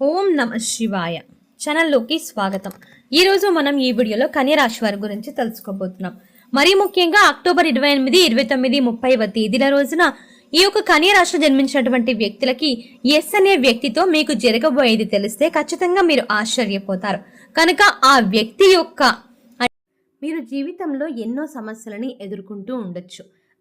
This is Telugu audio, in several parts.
ఓం నమ శివాయ. ఛానల్లోకి స్వాగతం. ఈరోజు మనం ఈ వీడియోలో కన్యరాశి వారి గురించి తెలుసుకోబోతున్నాం. మరీ ముఖ్యంగా అక్టోబర్ ఇరవై ఎనిమిది ఇరవై తొమ్మిది ముప్పైవ తేదీల రోజున ఈ యొక్క కన్యరాశిలో జన్మించినటువంటి వ్యక్తులకి ఎస్ అనే వ్యక్తితో మీకు జరగబోయేది తెలిస్తే ఖచ్చితంగా మీరు ఆశ్చర్యపోతారు. కనుక ఆ వ్యక్తి యొక్క మీరు జీవితంలో ఎన్నో సమస్యలని ఎదుర్కొంటూ ఉండొచ్చు.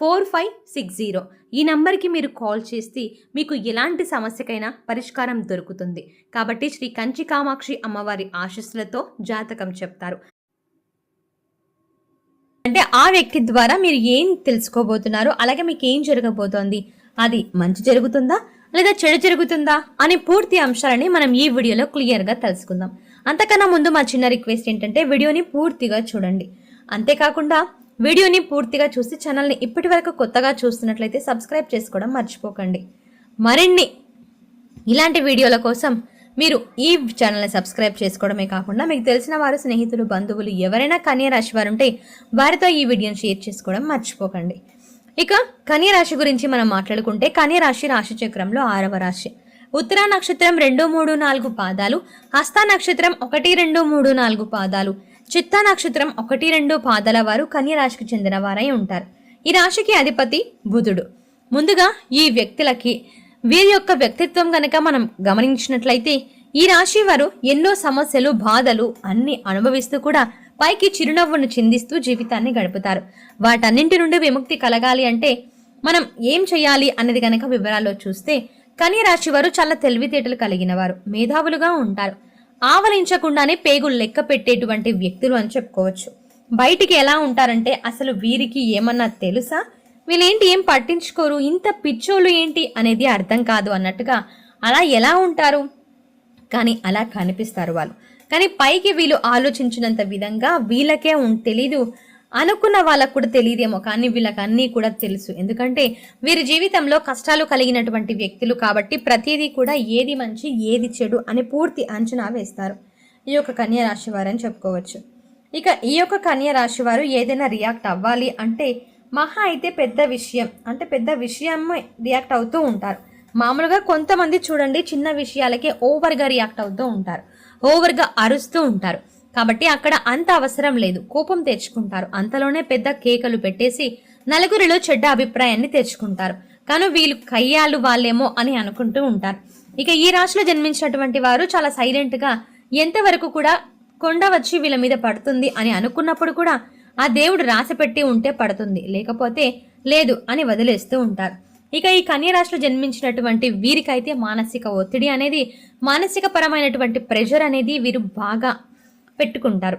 four five six zero. ఈ నంబర్కి మీరు కాల్ చేస్తే మీకు ఎలాంటి సమస్యకైనా పరిష్కారం దొరుకుతుంది. కాబట్టి శ్రీ కంచి కామాక్షి అమ్మవారి ఆశస్సులతో జాతకం చెప్తారు. అంటే ఆ వ్యక్తి ద్వారా మీరు ఏం తెలుసుకోబోతున్నారు అలాగే మీకు ఏం జరగబోతోంది అది మంచి జరుగుతుందా లేదా చెడు జరుగుతుందా అనే పూర్తి అంశాలని మనం ఈ వీడియోలో క్లియర్గా తెలుసుకుందాం. అంతకన్నా ముందు మా చిన్న రిక్వెస్ట్ ఏంటంటే వీడియోని పూర్తిగా చూడండి. అంతేకాకుండా వీడియోని పూర్తిగా చూసి ఛానల్ని ఇప్పటి వరకు కొత్తగా చూస్తున్నట్లయితే సబ్స్క్రైబ్ చేసుకోవడం మర్చిపోకండి. మరిన్ని ఇలాంటి వీడియోల కోసం మీరు ఈ ఛానల్ని సబ్స్క్రైబ్ చేసుకోవడమే కాకుండా మీకు తెలిసిన వారు స్నేహితులు బంధువులు ఎవరైనా కన్యా రాశి వారు ఉంటే వారితో ఈ వీడియోని షేర్ చేసుకోవడం మర్చిపోకండి. ఇక కన్యా రాశి గురించి మనం మాట్లాడుకుంటే కన్యా రాశి రాశి చక్రంలో ఆరవ రాశి. ఉత్తరా నక్షత్రం రెండు మూడు నాలుగు పాదాలు హస్త నక్షత్రం ఒకటి రెండు మూడు నాలుగు పాదాలు. చిత్తా నక్షత్రం ఒకటి రెండు పాదాల వారు కన్యరాశికి చెందినవారై చెందిన వారై ఉంటారు. ఈ రాశికి అధిపతి బుధుడు. ముందుగా ఈ వ్యక్తులకి వీరి యొక్క వ్యక్తిత్వం గనక మనం గమనించినట్లయితే ఈ రాశి వారు ఎన్నో సమస్యలు బాధలు అన్ని అనుభవిస్తూ కూడా పైకి చిరునవ్వును చిందిస్తూ జీవితాన్ని గడుపుతారు. వాటన్నింటి నుండి విముక్తి కలగాలి అంటే మనం ఏం చేయాలి అన్నది గనక వివరాల్లో చూస్తే కన్య రాశి వారు చాలా తెలివితేటలు కలిగిన వారు మేధావులుగా ఉంటారు. ఆవలించకుండానే పేగులు లెక్క పెట్టేటువంటి వ్యక్తులు అని చెప్పుకోవచ్చు. బయటికి ఎలా ఉంటారంటే అసలు వీరికి ఏమన్నా తెలుసా? వీళ్ళేంటి ఏం పట్టించుకోరు? ఇంత పిచ్చోళ్ళు ఏంటి అనేది అర్థం కాదు అన్నట్టుగా అలా ఎలా ఉంటారు? కానీ అలా కనిపిస్తారు వాళ్ళు. కానీ పైకి వీళ్ళు ఆలోచించినంత విధంగా వీళ్ళకే తెలియదు తెలీదు. అనుకున్న వాళ్ళకు కూడా తెలియదేమో కానీ వీళ్ళకి అన్నీ కూడా తెలుసు. ఎందుకంటే వీరి జీవితంలో కష్టాలు కలిగినటువంటి వ్యక్తులు కాబట్టి ప్రతిదీ కూడా ఏది మంచి ఏది చెడు అని పూర్తి అంచనా వేస్తారు. ఈ యొక్క కన్యా రాశి వారని చెప్పుకోవచ్చు. ఇక ఈ యొక్క కన్యా రాశి వారు ఏదైనా రియాక్ట్ అవ్వాలి అంటే మహా అయితే పెద్ద విషయం అంటే పెద్ద విషయం రియాక్ట్ అవుతూ ఉంటారు. మామూలుగా కొంతమంది చూడండి చిన్న విషయాలకే ఓవర్గా రియాక్ట్ అవుతూ ఉంటారు. ఓవర్గా అరుస్తూ ఉంటారు. కాబట్టి అక్కడ అంత అవసరం లేదు. కోపం తెచ్చుకుంటారు. అంతలోనే పెద్ద కేకలు పెట్టేసి నలుగురిలో చెడ్డ అభిప్రాయాన్ని తెచ్చుకుంటారు. కానీ వీళ్ళు కయ్యాలు వాళ్ళేమో అని అనుకుంటూ ఉంటారు. ఇక ఈ రాశిలో జన్మించినటువంటి వారు చాలా సైలెంట్గా ఎంతవరకు కూడా కొండ వచ్చి వీళ్ళ మీద పడుతుంది అని అనుకున్నప్పుడు కూడా ఆ దేవుడు రాసి పెట్టి ఉంటే పడుతుంది. లేకపోతే లేదు అని వదిలేస్తూ ఉంటారు. ఇక ఈ కన్యరాశిలో జన్మించినటువంటి వీరికైతే మానసిక ఒత్తిడి అనేది మానసిక పరమైనటువంటి ప్రెషర్ అనేది వీరు బాగా పెట్టుకుంటారు.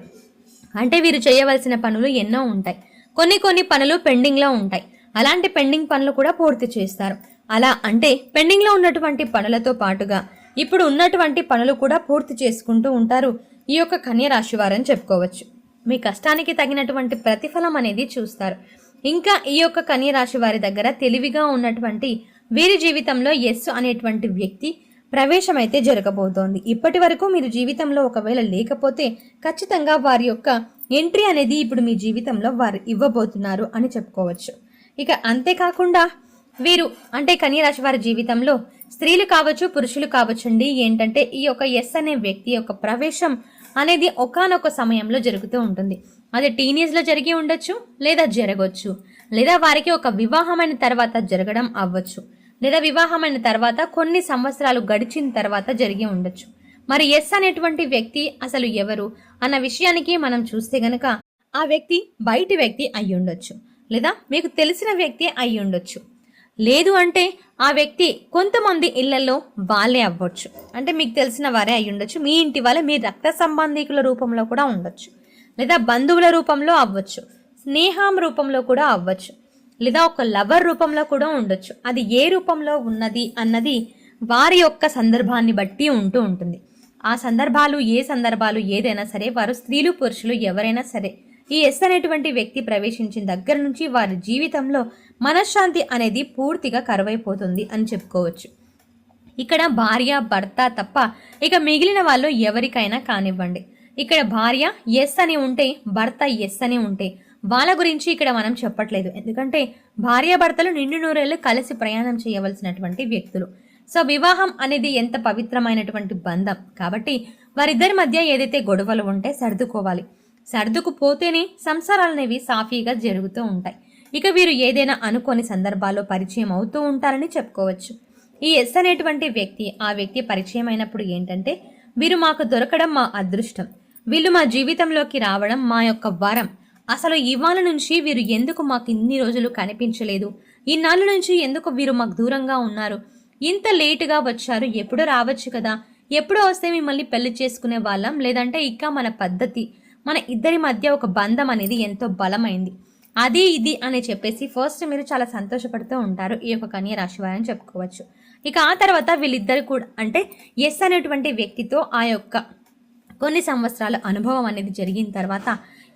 అంటే వీరు చేయవలసిన పనులు ఎన్నో ఉంటాయి. కొన్ని కొన్ని పనులు పెండింగ్లో ఉంటాయి. అలాంటి పెండింగ్ పనులు కూడా పూర్తి చేస్తారు. అలా అంటే పెండింగ్లో ఉన్నటువంటి పనులతో పాటుగా ఇప్పుడు ఉన్నటువంటి పనులు కూడా పూర్తి చేసుకుంటూ ఉంటారు ఈ యొక్క కన్య రాశి వారని చెప్పుకోవచ్చు. మీ కష్టానికి తగినటువంటి ప్రతిఫలం అనేది చూస్తారు. ఇంకా ఈ యొక్క కన్య రాశి వారి దగ్గర తెలివిగా ఉన్నటువంటి వీరి జీవితంలో ఎస్ అనేటువంటి వ్యక్తి ప్రవేశం అయితే జరగబోతోంది. ఇప్పటి వరకు మీరు జీవితంలో ఒకవేళ లేకపోతే ఖచ్చితంగా వారి యొక్క ఎంట్రీ అనేది ఇప్పుడు మీ జీవితంలో వారు ఇవ్వబోతున్నారు అని చెప్పుకోవచ్చు. ఇక అంతేకాకుండా వీరు అంటే కన్యరాశి వారి జీవితంలో స్త్రీలు కావచ్చు పురుషులు కావచ్చండి. ఏంటంటే ఈ యొక్క ఎస్ అనే వ్యక్తి యొక్క ప్రవేశం అనేది ఒకానొక సమయంలో జరుగుతూ ఉంటుంది. అది టీనేజ్లో జరిగి ఉండొచ్చు లేదా జరగవచ్చు లేదా వారికి ఒక వివాహమైన తర్వాత జరగడం అవ్వచ్చు. లేదా వివాహమైన తర్వాత కొన్ని సంవత్సరాలు గడిచిన తర్వాత జరిగి ఉండొచ్చు. మరి ఎస్ అనేటువంటి వ్యక్తి అసలు ఎవరు అన్న విషయానికి మనం చూస్తే గనక ఆ వ్యక్తి బయటి వ్యక్తి అయి ఉండొచ్చు. లేదా మీకు తెలిసిన వ్యక్తి అయి ఉండొచ్చు. లేదు అంటే ఆ వ్యక్తి కొంతమంది ఇళ్ళలో వాళ్ళే అవ్వచ్చు. అంటే మీకు తెలిసిన వారే అయి ఉండొచ్చు. మీ ఇంటి వాళ్ళే మీ రక్త సంబంధికుల రూపంలో కూడా ఉండొచ్చు. లేదా బంధువుల రూపంలో అవ్వచ్చు. స్నేహం రూపంలో కూడా అవ్వచ్చు. లేదా ఒక లవర్ రూపంలో కూడా ఉండొచ్చు. అది ఏ రూపంలో ఉన్నది అన్నది వారి యొక్క సందర్భాన్ని బట్టి ఉంటూ ఉంటుంది. ఆ సందర్భాలు ఏ సందర్భాలు ఏదైనా సరే వారు స్త్రీలు పురుషులు ఎవరైనా సరే ఈ ఎస్ అనేటువంటి వ్యక్తి ప్రవేశించిన దగ్గర నుంచి వారి జీవితంలో మనశ్శాంతి అనేది పూర్తిగా కరువైపోతుంది అని చెప్పుకోవచ్చు. ఇక్కడ భార్య భర్త తప్ప ఇక మిగిలిన వాళ్ళు ఎవరికైనా కానివ్వండి. ఇక్కడ భార్య ఎస్ అని ఉంటే భర్త ఎస్ అని ఉంటే వాళ్ళ గురించి ఇక్కడ మనం చెప్పట్లేదు. ఎందుకంటే భార్యాభర్తలు నిండు నూరేళ్ళు కలిసి ప్రయాణం చేయవలసినటువంటి వ్యక్తులు. సో వివాహం అనేది ఎంత పవిత్రమైనటువంటి బంధం. కాబట్టి వారిద్దరి మధ్య ఏదైతే గొడవలు ఉంటే సర్దుకోవాలి. సర్దుకుపోతేనే సంసారాలు అనేవి సాఫీగా జరుగుతూ ఉంటాయి. ఇక వీరు ఏదైనా అనుకోని సందర్భాల్లో పరిచయం అవుతూ ఉంటారని చెప్పుకోవచ్చు. ఈ ఎస్ అనేటువంటి వ్యక్తి ఆ వ్యక్తి పరిచయం అయినప్పుడు ఏంటంటే వీరు మాకు దొరకడం మా అదృష్టం. వీళ్ళు మా జీవితంలోకి రావడం మా యొక్క వరం. అసలు ఇవాళ నుంచి వీరు ఎందుకు మాకు ఇన్ని రోజులు కనిపించలేదు? ఇన్నాళ్ళ నుంచి ఎందుకు వీరు మాకు దూరంగా ఉన్నారు? ఇంత లేటుగా వచ్చారు ఎప్పుడో రావచ్చు కదా? ఎప్పుడో వస్తే మిమ్మల్ని పెళ్ళి చేసుకునే వాళ్ళం? లేదంటే ఇక మన పద్ధతి మన ఇద్దరి మధ్య ఒక బంధం అనేది ఎంతో బలమైంది. అది ఇది అని చెప్పేసి ఫస్ట్ మీరు చాలా సంతోషపడుతూ ఉంటారు ఈ యొక్క కన్య రాశి వారని చెప్పుకోవచ్చు. ఇక ఆ తర్వాత వీళ్ళిద్దరు కూడా అంటే ఎస్ అనేటువంటి వ్యక్తితో ఆ యొక్క కొన్ని సంవత్సరాల అనుభవం అనేది జరిగిన తర్వాత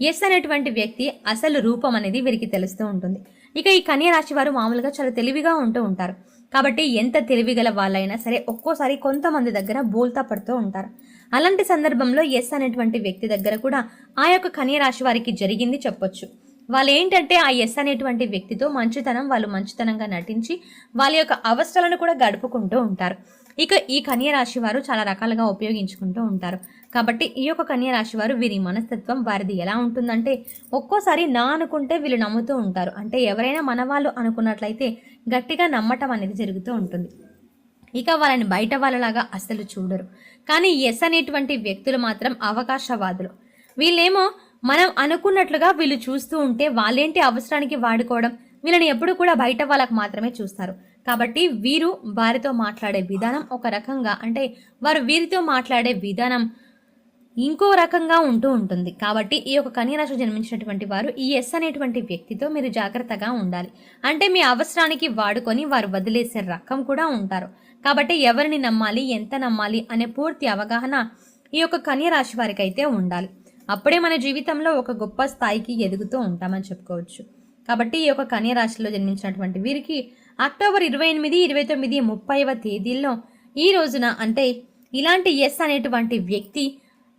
ఎస్ అనేటువంటి వ్యక్తి అసలు రూపం అనేది వీరికి తెలుస్తూ ఉంటుంది. ఇక ఈ కన్య రాశి వారు మామూలుగా చాలా తెలివిగా ఉంటూ ఉంటారు. కాబట్టి ఎంత తెలివిగల వాళ్ళైనా సరే ఒక్కోసారి కొంతమంది దగ్గర బోల్తా పడుతూ ఉంటారు. అలాంటి సందర్భంలో ఎస్ అనేటువంటి వ్యక్తి దగ్గర కూడా ఆ యొక్క కన్య రాశి వారికి జరిగింది చెప్పొచ్చు. వాళ్ళు ఏంటంటే ఆ ఎస్ అనేటువంటి వ్యక్తితో మంచితనం వాళ్ళు మంచితనంగా నటించి వాళ్ళ యొక్క అవసరాలను కూడా గడుపుకుంటూ ఉంటారు. ఇక ఈ కన్య రాశి వారు చాలా రకాలుగా ఉపయోగించుకుంటూ ఉంటారు. కాబట్టి ఈ యొక్క కన్య రాశి వారు వీరి మనస్తత్వం వారిది ఎలా ఉంటుందంటే ఒక్కోసారి నా అనుకుంటే వీళ్ళు నమ్ముతూ ఉంటారు. అంటే ఎవరైనా మన వాళ్ళు అనుకున్నట్లయితే గట్టిగా నమ్మటం అనేది జరుగుతూ ఉంటుంది. ఇక వాళ్ళని బయట వాళ్ళలాగా అస్సలు చూడరు. కానీ ఎస్ అనేటువంటి వ్యక్తులు మాత్రం అవకాశవాదులు. వీళ్ళేమో మనం అనుకున్నట్లుగా వీళ్ళు చూస్తూ ఉంటే వాళ్ళేంటి అవసరానికి వాడుకోవడం? వీళ్ళని ఎప్పుడు కూడా బయట వాళ్ళకు మాత్రమే చూస్తారు. కాబట్టి వీరు వారితో మాట్లాడే విధానం ఒక రకంగా అంటే వారు వీరితో మాట్లాడే విధానం ఇంకో రకంగా ఉంటూ ఉంటుంది. కాబట్టి ఈ యొక్క కన్యరాశి జన్మించినటువంటి వారు ఈ ఎస్ అనేటువంటి వ్యక్తితో మీరు జాగ్రత్తగా ఉండాలి. అంటే మీ అవసరానికి వాడుకొని వారు వదిలేసే రకం కూడా ఉంటారు. కాబట్టి ఎవరిని నమ్మాలి ఎంత నమ్మాలి అనే పూర్తి అవగాహన ఈ యొక్క కన్యరాశి వారికి అయితే ఉండాలి. అప్పుడే మన జీవితంలో ఒక గొప్ప స్థాయికి ఎదుగుతూ ఉంటామని చెప్పుకోవచ్చు. కాబట్టి ఈ యొక్క కన్యరాశిలో జన్మించినటువంటి వీరికి అక్టోబర్ ఇరవై ఎనిమిది ఇరవై తొమ్మిది ముప్పైవ తేదీల్లో ఈ రోజున అంటే ఇలాంటి ఎస్ అనేటువంటి వ్యక్తి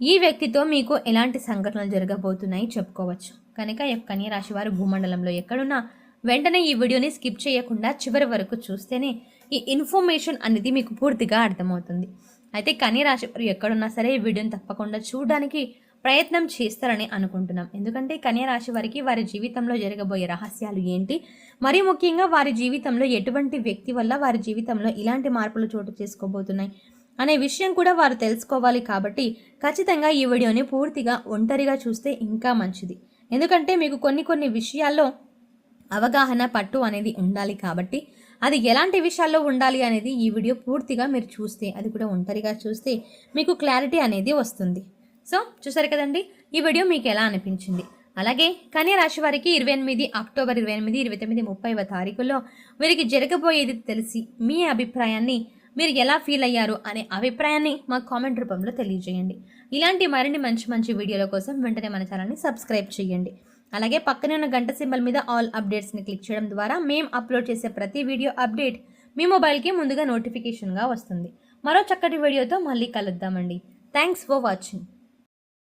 ఈ వ్యక్తితో మీకు ఎలాంటి సంఘటనలు జరగబోతున్నాయి చెప్పుకోవచ్చు. కనుక కన్యరాశివారు రాశి వారు భూమండలంలో ఎక్కడున్నా వెంటనే ఈ వీడియోని స్కిప్ చేయకుండా చివరి వరకు చూస్తేనే ఈ ఇన్ఫర్మేషన్ అనేది మీకు పూర్తిగా అర్థమవుతుంది. అయితే కన్యరాశివారు రాశి వారు ఎక్కడున్నా సరే ఈ వీడియోని తప్పకుండా చూడడానికి ప్రయత్నం చేస్తారని అనుకుంటున్నాం. ఎందుకంటే కన్యా రాశి వారికి వారి జీవితంలో జరగబోయే రహస్యాలు ఏంటి? మరి ముఖ్యంగా వారి జీవితంలో ఎటువంటి వ్యక్తి వల్ల వారి జీవితంలో ఇలాంటి మార్పులు చోటు చేసుకోబోతున్నాయి? అనే విషయం కూడా వారు తెలుసుకోవాలి కాబట్టి ఖచ్చితంగా ఈ వీడియోని పూర్తిగా ఒంటరిగా చూస్తే ఇంకా మంచిది. ఎందుకంటే మీకు కొన్ని కొన్ని విషయాల్లో అవగాహన పట్టు అనేది ఉండాలి కాబట్టి అది ఎలాంటి విషయాల్లో ఉండాలి అనేది ఈ వీడియో పూర్తిగా మీరు చూస్తే అది కూడా ఒంటరిగా చూస్తే మీకు క్లారిటీ అనేది వస్తుంది. సో చూసారు కదండి? ఈ వీడియో మీకు ఎలా అనిపించింది? అలాగే కన్యా రాశి వారికి ఇరవై ఎనిమిది అక్టోబర్ ఇరవై ఎనిమిది ఇరవై తొమ్మిది ముప్పైవ తారీఖులో వీరికి జరగబోయేది తెలిసి మీ అభిప్రాయాన్ని మీరు ఎలా ఫీల్ అయ్యారు అనే అభిప్రాయాన్ని మా కామెంట్ రూపంలో తెలియజేయండి. ఇలాంటి మరిన్ని మంచి మంచి వీడియోల కోసం వెంటనే మన ఛానల్ని సబ్స్క్రైబ్ చేయండి. అలాగే పక్కనే ఉన్న గంట సింబల్ మీద ఆల్ అప్డేట్స్ని క్లిక్ చేయడం ద్వారా మేము అప్లోడ్ చేసే ప్రతి వీడియో అప్డేట్ మీ మొబైల్కి ముందుగా నోటిఫికేషన్గా వస్తుంది. మరో చక్కటి వీడియోతో మళ్ళీ కలుద్దామండి. Thanks for watching